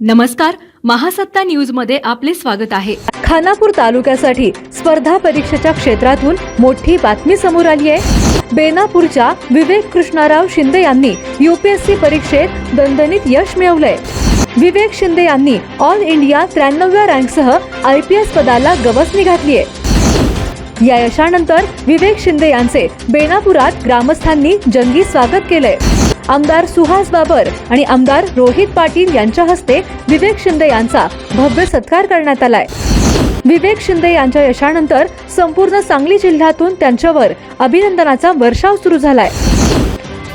नमस्कार महासत्ता न्यूजमध्ये आपले स्वागत आहे. खानापूर तालुक्यासाठी स्पर्धा परीक्षेच्या क्षेत्रातून मोठी बातमी समोर आली आहे. बेनापूरच्या विवेक कृष्णाराव शिंदे यांनी युपीएससी परीक्षेत दणदणीत यश मिळवलंय. विवेक शिंदे यांनी ऑल इंडिया त्र्याण्णव्या रँकसह आय पी एस पदाला गवसणी घातली आहे. या यशानंतर विवेक शिंदे यांचे बेनापुरात ग्रामस्थांनी जंगी स्वागत केलंय. आमदार सुहास बाबर आणि आमदार रोहित पाटील यांच्या हस्ते विवेक शिंदे यांचा भव्य सत्कार करण्यात आलाय. विवेक शिंदे यांच्या यशानंतर संपूर्ण सांगली जिल्ह्यातून त्यांच्यावर अभिनंदनाचा वर्षाव सुरू झालाय.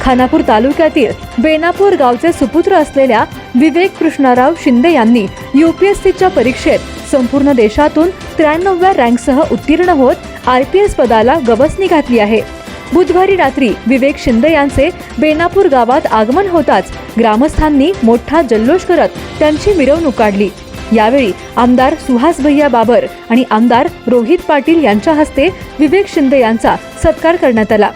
खानापूर तालुक्यातील बेनापूर गावचे सुपुत्र असलेल्या विवेक कृष्णराव शिंदे यांनी युपीएससीच्या परीक्षेत संपूर्ण देशातून त्र्याण्णव्या रँकसह उत्तीर्ण होत आय पी एस पदाला गवसणी घातली आहे. बुधवारी रात्री विवेक शिंदे यांचे बेनापूर गावात आगमन होताच ग्रामस्थांनी मोठा जल्लोष करत त्यांची मिरवणूक काढली. यावेळी आमदार सुहास भैया बाबर आणि आमदार रोहित पाटील यांच्या हस्ते विवेक शिंदे यांचा सत्कार करण्यात आला.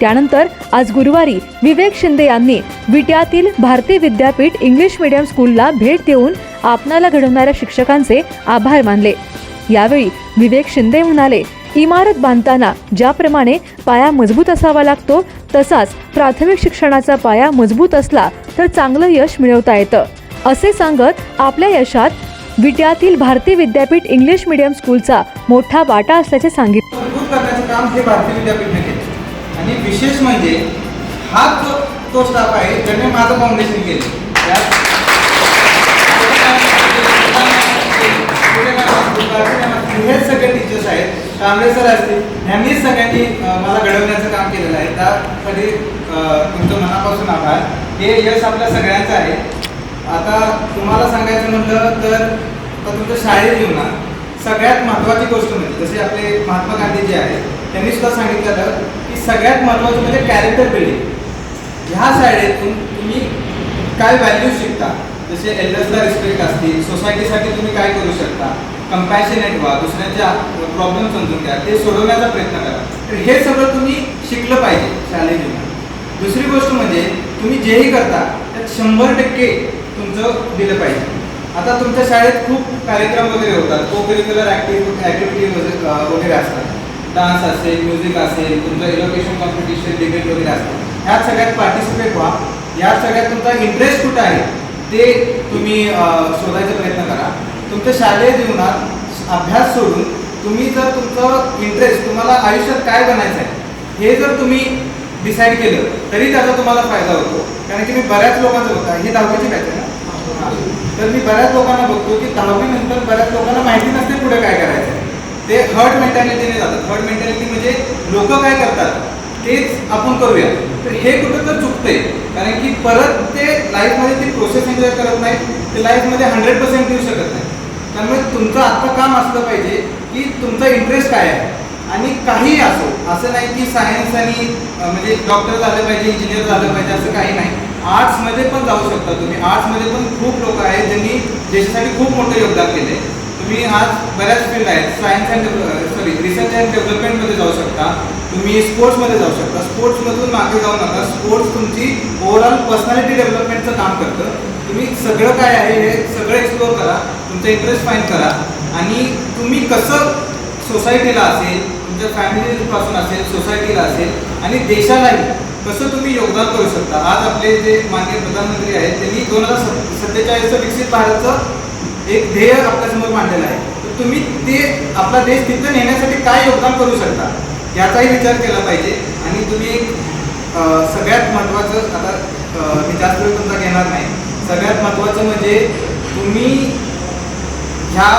त्यानंतर आज गुरुवारी विवेक शिंदे यांनी विट्यातील भारतीय विद्यापीठ इंग्लिश मीडियम स्कूलला भेट देऊन आपणाला घडवणाऱ्या शिक्षकांचे आभार मानले. यावेळी विवेक शिंदे म्हणाले इमारत बांधताना ज्याप्रमाणे पाया मजबूत असावा लागतो तसाच प्राथमिक शिक्षणाचा पाया मजबूत असला तर चांगलं यश मिळवता येतं असे सांगत आपल्या यशात विट्यातील भारतीय विद्यापीठ इंग्लिश मीडियम स्कूलचा मोठा वाटा असल्याचे सांगितले काम हे भारतीय विद्यापीठने केलं आणि विशेष म्हणजे हा जो तो स्टाफ आहे ज्याने माझं फाउंडेशन केलं हे सगळे कांबळे सर असतील यांनी सगळ्यांनी मला घडवण्याचं काम केलेलं आहे. त्यासाठी तुमचं मनापासून आभार. हे यश आपल्या सगळ्यांचं आहे. आता तुम्हाला सांगायचं म्हटलं तर तुमचं तुमच्या शाळेत जीवनात सगळ्यात महत्त्वाची गोष्ट म्हणजे जसे आपले महात्मा गांधी जे आहेत त्यांनी सुद्धा सांगितलेलं की सगळ्यात महत्त्वाचं म्हणजे कॅरेक्टर बिल्डिंग ह्या शाळेतून तुम्ही काय व्हॅल्यू शिकता? जसे एल्डर्सला रिस्पेक्ट असतील सोसायटीसाठी तुम्ही काय करू शकता? कंपॅशनेट व्हा दुसऱ्यांच्या प्रॉब्लेम समजून घ्या ते सोडवण्याचा प्रयत्न करा. तर हे सगळं तुम्ही शिकलं पाहिजे शालेय जीवनात. दुसरी गोष्ट म्हणजे तुम्ही जेही करता त्यात शंभर टक्के तुमचं दिलं पाहिजे. आता तुमच्या शाळेत खूप कार्यक्रम वगैरे होतात को करिक्युलर ॲक्टिव्ह ॲक्टिव्हिटी वगैरे असतात. डान्स असेल म्युझिक असेल तुमचं एलोकेशन कॉम्पिटिशन डिबेट वगैरे असतात ह्यात सगळ्यात पार्टिसिपेट व्हा. या सगळ्यात तुमचा इंटरेस्ट कुठं आहे ते तुम्ही शोधायचा प्रयत्न करा. तुमच्या शालेय जीवनात अभ्यास सोडून तुम्ही जर तुमचं इंटरेस्ट तुम्हाला आयुष्यात काय बनायचं आहे हे जर तुम्ही डिसाईड केलं तरी त्याचा तुम्हाला फायदा होतो. कारण की मी बऱ्याच लोकांचं बघतो. हे दहावीची बॅच आहे ना? तर मी बऱ्याच लोकांना बघतो की दहावीनंतर बऱ्याच लोकांना माहिती नसते पुढे काय करायचं आहे ते हर्ट मेंटॅलिटीने जातात. हर्ट मेंटॅलिटी म्हणजे लोक काय करतात? तेच आपण करूया. तर हे कुठं तर चुकते कारण की परत ते लाईफमध्ये ती प्रोसेस एन्जॉय करत नाही ते लाईफमध्ये हंड्रेड पर्सेंट देऊ शकत नाही त्यामुळे तुमचं आत्ता काम असलं पाहिजे की तुमचा इंटरेस्ट काय आहे? आणि काही असो असं नाही की सायन्स आणि म्हणजे डॉक्टर झालं पाहिजे इंजिनियर झालं पाहिजे असं काही नाही. आर्ट्समध्ये पण जाऊ शकता तुम्ही. आर्ट्समध्ये पण खूप लोक आहेत ज्यांनी देशासाठी खूप मोठं योगदान केले तुम्ही आज बऱ्याच फील्ड आहेत. Science and sorry research and डेव्हलपमेंटमध्ये जाऊ शकता. तुम्ही स्पोर्ट्समध्ये जाऊ शकता. स्पोर्ट्समधून मागे जाऊ नका. स्पोर्ट्स तुमची ओव्हरऑल पर्सनॅलिटी डेव्हलपमेंटचं काम करतं. तुम्ही सगळं काय आहे हे सगळं एक्सप्लोअर करा तुमचा इंटरेस्ट फाईंड करा. आणि तुम्ही कसं सोसायटीला असेल तुमच्या फॅमिलीपासून असेल सोसायटीला असेल आणि देशालाही कसं तुम्ही योगदान करू शकता. आज आपले जे माननीय प्रधानमंत्री आहेत त्यांनी दोन हजार सत सत्तेचाळीसचं विकसित भारतचं एक ध्येय आपल्यासमोर मांडलेलं आहे. तर तुम्ही ते आपला देश तिथं नेण्यासाठी काय योगदान करू शकता याचाही विचार केला पाहिजे. आणि तुम्ही एक सगळ्यात महत्त्वाचं आता अं, मी जास्त वेळ तुमचा घेणार नाही. सगळ्यात महत्त्वाचं म्हणजे तुम्ही ह्या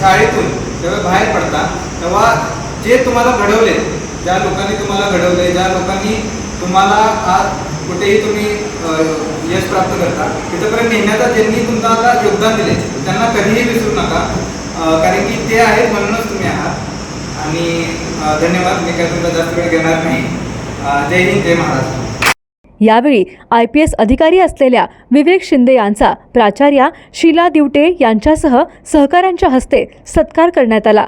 शाळेतून जेव्हा बाहेर पडता तेव्हा जे तुम्हाला घडवले ज्या लोकांनी तुम्हाला घडवले ज्या लोकांनी तुम्हाला आज कुठेही तुम्ही यश प्राप्त करता तिथंपर्यंत नेण्याचा ज्यांनी तुम्हाला योगदान दिले. त्यांना कधीही विसरू नका. कारण की ते आहेत म्हणूनच तुम्ही आहात. आणि धन्यवाद. मी काय तुमचा जास्त वेळ घेणार नाही. जय हिंद जय महाराष्ट्र. यावेळी आय पी एस अधिकारी असलेल्या विवेक शिंदे यांचा प्राचार्या शीला दिवटे यांच्यासह सहकाऱ्यांच्या हस्ते सत्कार करण्यात आला.